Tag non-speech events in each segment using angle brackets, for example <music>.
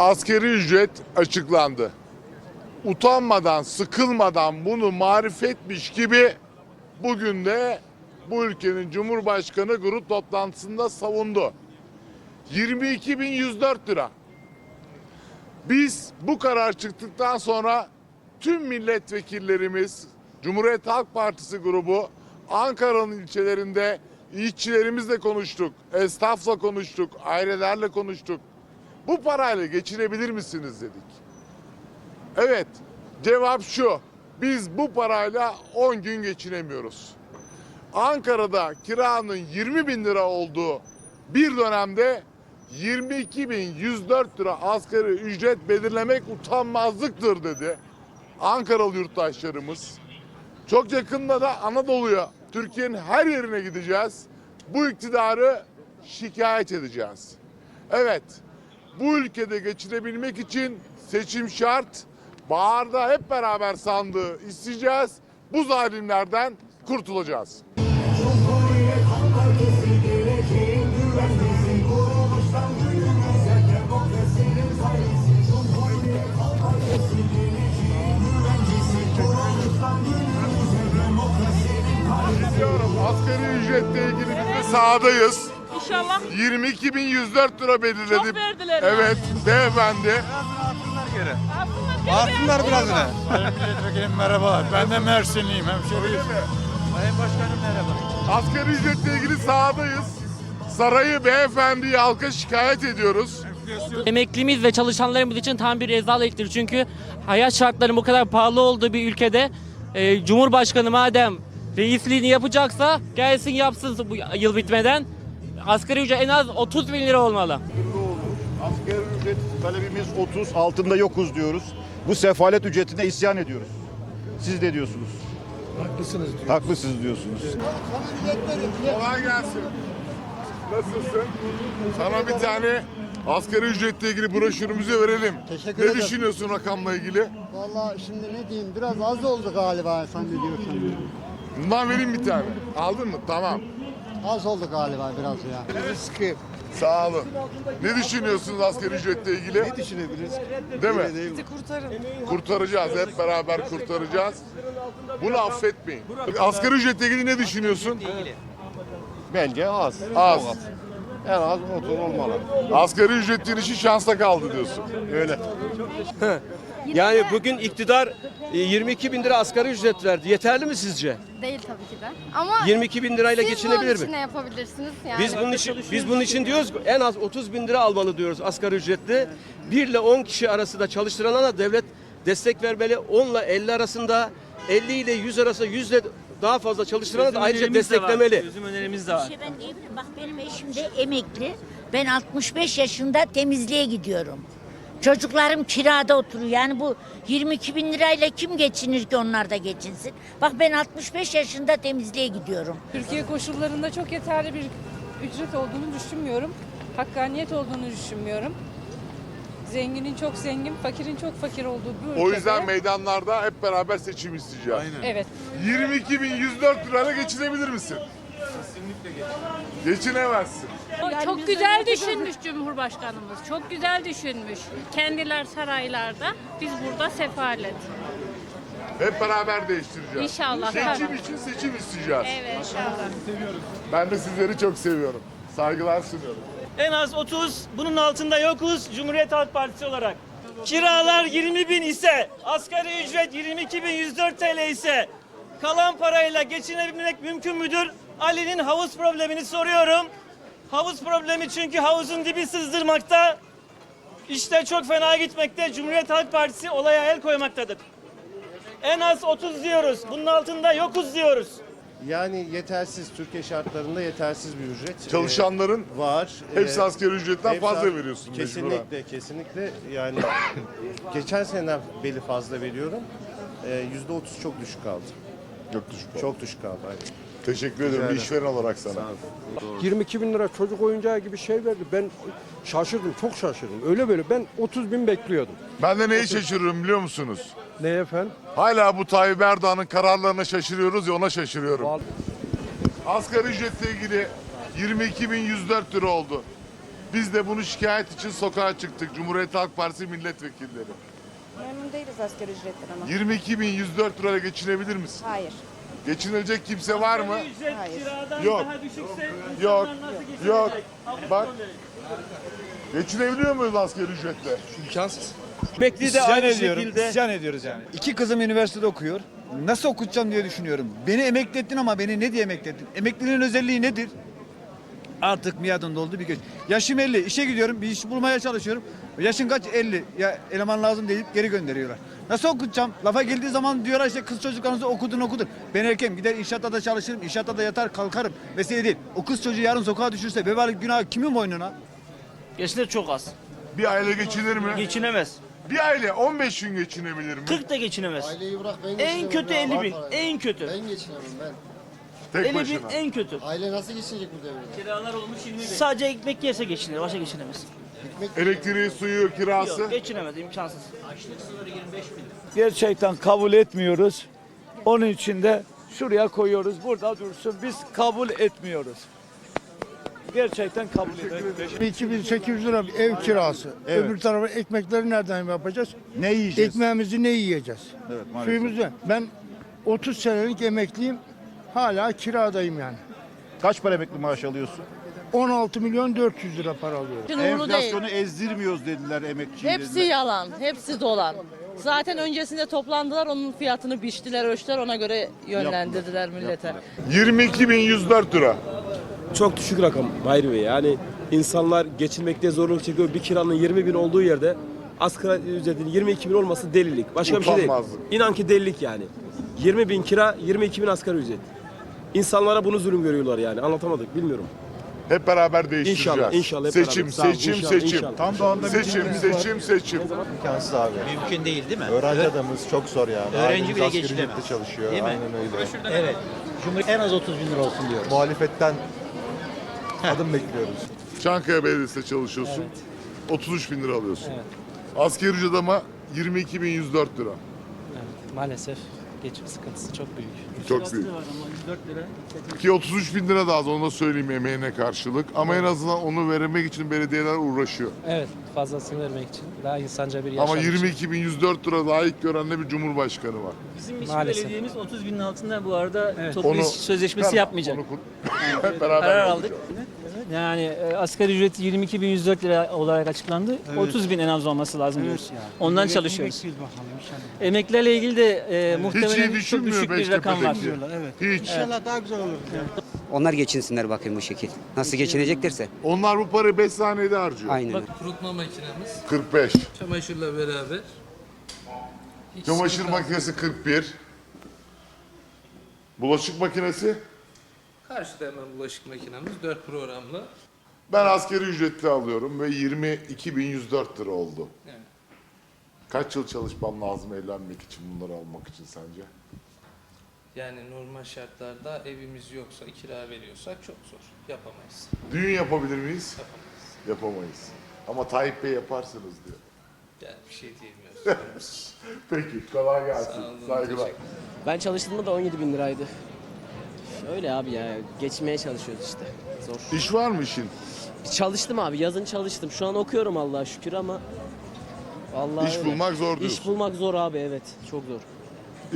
Askeri ücret açıklandı. Utanmadan, sıkılmadan bunu marifetmiş gibi bugün de bu ülkenin Cumhurbaşkanı grup toplantısında savundu. 22.104 lira. Biz bu karar çıktıktan sonra tüm milletvekillerimiz, Cumhuriyet Halk Partisi grubu Ankara'nın ilçelerinde işçilerimizle konuştuk, esnafla konuştuk, ailelerle konuştuk. Bu parayla geçinebilir misiniz dedik. Evet, cevap şu. Biz bu parayla 10 gün geçinemiyoruz. Ankara'da kiranın 20 bin lira olduğu bir dönemde 22.104 lira asgari ücret belirlemek utanmazlıktır dedi. Ankaralı yurttaşlarımız. Çok yakında da Anadolu'ya, Türkiye'nin her yerine gideceğiz. Bu iktidarı şikayet edeceğiz. Evet, bu ülkede geçinebilmek için seçim şart. Baharda hep beraber sandığı isteyeceğiz. Bu zalimlerden kurtulacağız. Asgari ücretle ilgili biz de sahadayız. İnşallah 22.104 lira belirledi. Çok verdiler. Evet beyefendi. Artsınlar biraz yine. Sayın Milletvekilim merhaba. Ben de Mersinliyim hemşeriyiz. Sayın Başkanım merhaba. Asgari ücretle ilgili sahadayız. Sarayı beyefendiyi halka şikayet ediyoruz. Emeklimiz ve çalışanlarımız için tam bir rezalettir. Çünkü hayat şartlarının bu kadar pahalı olduğu bir ülkede e, Cumhurbaşkanı madem reisliğini yapacaksa gelsin yapsın bu yıl bitmeden. Asgari ücret en az 30 bin lira olmalı. Asgari ücret talebimiz 30, altında yokuz diyoruz. Bu sefalet ücretine isyan ediyoruz. Siz de diyorsunuz. Haklısınız diyorsunuz. Haklısınız diyorsunuz. Kolay gelsin. Nasılsın? Sana bir tane asgari ücretle ilgili broşürümüzü verelim. Teşekkür ne ederim. düşünüyorsun rakamla ilgili? Vallahi şimdi ne diyeyim biraz az oldu galiba sen ne diyorsun? Bundan vereyim bir tane. Aldın mı? Tamam. Az oldu galiba biraz ya. Riski. Sağ olun. Ne düşünüyorsunuz asgari ücretle ilgili? Ne düşünebiliriz? Değil mi? Kurtaracağız. Hep beraber kurtaracağız. Bunu affetmeyin. Asgari ücretle ilgili ne düşünüyorsun? Bence az. Az. En az 30 olmalı. Asgari ücretliğin işi şansa kaldı diyorsun. Öyle. <laughs> Yani bugün iktidar e, 22 bin lira asgari ücret verdi. Yeterli mi sizce? Değil tabii ki de. Ama 22 bin lirayla siz geçinebilir bunun için mi? ne yapabilirsiniz yani? Biz bunun için biz bunun için diyoruz ki en az 30 bin lira almalı diyoruz asgari ücretli. 1 ile 10 kişi arasında çalıştırana da devlet destek vermeli. 10 ile 50 arasında 50 ile 100 arasında 100 ile daha fazla çalıştırana da ayrıca desteklemeli. Çözüm önerimiz de var. şey ben diyebilirim. Bak benim eşim de emekli. Ben 65 yaşında temizliğe gidiyorum. Çocuklarım kirada oturuyor. Yani bu 22 bin lirayla kim geçinir ki onlar da geçinsin? Bak ben 65 yaşında temizliğe gidiyorum. Türkiye koşullarında çok yeterli bir ücret olduğunu düşünmüyorum. Hakkaniyet olduğunu düşünmüyorum. Zenginin çok zengin, fakirin çok fakir olduğu bu ülkede. O yüzden meydanlarda hep beraber seçim isteyeceğiz. Evet. 22.104 lirayla geçinebilir misin? Kesinlikle Geçinemezsin. Çok güzel düşünmüş Cumhurbaşkanımız. Çok güzel düşünmüş. Kendiler saraylarda, biz burada sefalet. Hep beraber değiştireceğiz. İnşallah. Seçim için seçim isteyeceğiz. Evet inşallah. Ben de sizleri çok seviyorum. Saygılar sunuyorum. En az 30, bunun altında yokuz Cumhuriyet Halk Partisi olarak. Kiralar 20 bin ise, asgari ücret 22 bin 104 TL ise kalan parayla geçinebilmek mümkün müdür? Ali'nin havuz problemini soruyorum. Havuz problemi çünkü havuzun dibi sızdırmakta. İşte çok fena gitmekte. Cumhuriyet Halk Partisi olaya el koymaktadır. En az 30 diyoruz. Bunun altında yokuz diyoruz. Yani yetersiz, Türkiye şartlarında yetersiz bir ücret. Çalışanların Ee, var. hepsi Ee, asgari ücretten hepsi fazla az- veriyorsun. mecburen. Kesinlikle, kesinlikle. Yani <coughs> geçen sene beli fazla veriyorum. Ee, Yüzde otuz çok düşük kaldı. Çok düşük. oldu. Çok düşük kaldı. Aynen. Teşekkür ederim bir işveren olarak sana. 22 bin lira çocuk oyuncağı gibi şey verdi. Ben şaşırdım, çok şaşırdım. Öyle böyle ben 30 bin bekliyordum. Ben de neyi şaşırıyorum biliyor musunuz? Ne efendim? Hala bu Tayyip Erdoğan'ın kararlarına şaşırıyoruz ya ona şaşırıyorum. Vallahi- Asgari ücretle ilgili 22.104 lira oldu. Biz de bunu şikayet için sokağa çıktık. Cumhuriyet Halk Partisi milletvekilleri. Memnun değiliz asgari ücretten ama. 22.104 liraya geçinebilir misin? Hayır. Geçinilecek kimse var mı? Ücret Hayır. kiradan Yok. daha düşükse Yok. insanlar nasıl geçinecek? Yok. Avrupa Bak. Geçinebiliyor muyuz asgari ücretle? Emekli de aynı şekilde. İsyan ediyoruz yani. İki kızım üniversitede okuyor. Nasıl okutacağım diye düşünüyorum. Beni emekli ettin ama beni ne diye emekli ettin? Emekliliğin özelliği nedir? Artık miadın doldu bir geç. Yaşım 50. işe gidiyorum. Bir iş bulmaya çalışıyorum. Yaşın kaç? 50. Ya eleman lazım deyip geri gönderiyorlar. Nasıl okutacağım? Lafa geldiği zaman diyorlar işte kız çocuklarınızı okudun okudun. Ben erkeğim gider inşaatta da çalışırım. inşaatta da yatar kalkarım. Mesele değil. O kız çocuğu yarın sokağa düşürse vebalik günah kimin boynuna? Gençler çok az. Bir aile geçinir mi? Geçinemez. Bir aile 15 gün geçinebilir mi? 40 da geçinemez. Aileyi bırak ben En geçinemem kötü ya, 50 var bin. En kötü. Ben geçinemem ben. Tek 50 bin başına. en kötü. Aile nasıl geçinecek bu devirde? Kiralar olmuş 20 bin. Sadece ekmek yerse geçinir. Başka geçinemez. Elektriği, suyu, kirası. Yok geçinemez imkansız. Gerçekten kabul etmiyoruz. Onun için de şuraya koyuyoruz. Burada dursun. Biz kabul etmiyoruz. Gerçekten kabul etmiyoruz. 2800 lira bir ev kirası. Evet. Öbür tarafa ekmekleri nereden yapacağız? Ne yiyeceğiz? Ekmeğimizi ne yiyeceğiz? Evet, maalesef. Suyumuzu. Ben 30 senelik emekliyim. Hala kiradayım yani. Kaç para emekli maaş alıyorsun? 16 milyon 400 lira para alıyorum. Enflasyonu ezdirmiyoruz dediler emekçiye. Hepsi yalan, hepsi dolan. Zaten öncesinde toplandılar, onun fiyatını biçtiler, ölçtüler, ona göre yönlendirdiler millete. 22.104 lira. Çok düşük rakam Bayri Bey. Yani insanlar geçinmekte zorluk çekiyor. Bir kiranın 20 bin olduğu yerde asgari ücretin 22 bin olması delilik. Başka bir şey değil. Utanmazlık. İnan ki delilik yani. 20 bin kira, 22 bin asgari ücret. İnsanlara bunu zulüm görüyorlar yani. Anlatamadık, bilmiyorum. Hep beraber değiştireceğiz. İnşallah, inşallah hep seçim, beraber. Sağ olun, seçim, inşallah, seçim. inşallah. Tam doğanda bir Seçim, seçim, seçim. imkansız abi. Mümkün değil değil mi? Öğrenci adamız çok zor yani. Öğrenci bile asgari geçinemez. ücretle çalışıyor. Değil mi? Aynen öyle. Evet. Cumhuriyet en az 30 bin lira olsun diyoruz. Muhalefetten adım bekliyoruz. Çankaya Belediyesi'nde çalışıyorsun. 33 bin lira alıyorsun. Asgari ücret ama 22.104 lira. Maalesef geçim sıkıntısı çok büyük. Çok büyük. Ki 33 bin lira da az onu da söyleyeyim emeğine karşılık. Ama en azından onu vermek için belediyeler uğraşıyor. Evet fazlasını vermek için daha insanca bir Ama 22.104 lira layık gören de bir cumhurbaşkanı var. Bizim hiçbir Maalesef. belediyemiz 30 binin altında bu arada toplu Onu- iş sözleşmesi yapmayacak. onu kur- Hep <laughs> beraber Karar aldık. Yani e, asgari ücret 22.104 lira olarak açıklandı. 30 bin en az olması lazım diyoruz. Ondan çalışıyoruz. Emeklilerle ilgili de e, Hiç iyi muhtemelen çok düşünmüyor düşük bir rakam var. Beştepe'deki. Hiç. Onlar geçinsinler bakayım bu şekil. Nasıl geçineceklerse. Onlar bu parayı 5 saniyede harcıyor. Aynen. öyle. kurutma makinemiz 45. çamaşırla beraber. Çamaşır makinesi 41. Bulaşık makinesi Karşıda hemen bulaşık makinemiz 4 programlı. ben askeri ücretli alıyorum ve 22.104 lira oldu. Evet. Kaç yıl çalışmam lazım evlenmek için bunları almak için sence? Yani normal şartlarda evimiz yoksa, kira veriyorsak çok zor. Yapamayız. Düğün yapabilir miyiz? Yapamayız. Yapamayız. Ama Tayyip Bey yaparsınız diyor. Yani bir şey diyemiyoruz. <laughs> Peki kolay gelsin. Sağ olun, Saygılar. teşekkür Ben çalıştığımda da 17 bin liraydı. Öyle abi ya geçmeye çalışıyoruz işte. Zor. İş var mı işin? Çalıştım abi yazın çalıştım. Şu an okuyorum Allah'a şükür ama vallahi İş öyle. bulmak zor İş diyorsun. bulmak zor abi evet çok zor.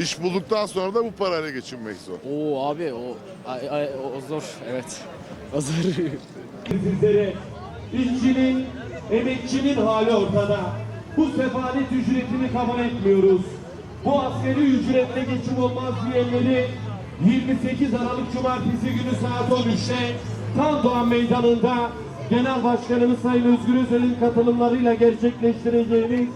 İş bulduktan sonra da bu parayla geçinmek zor. Oo abi o ay, ay, o zor evet. O zor. Sizlere işçinin, emekçinin hali ortada. Bu sefalet ücretini kabul etmiyoruz. Bu askeri ücretle geçim olmaz diyenleri 28 Aralık Cumartesi günü saat 13'te Tan Doğan Meydanı'nda Genel Başkanımız Sayın Özgür Özel'in katılımlarıyla gerçekleştireceğimiz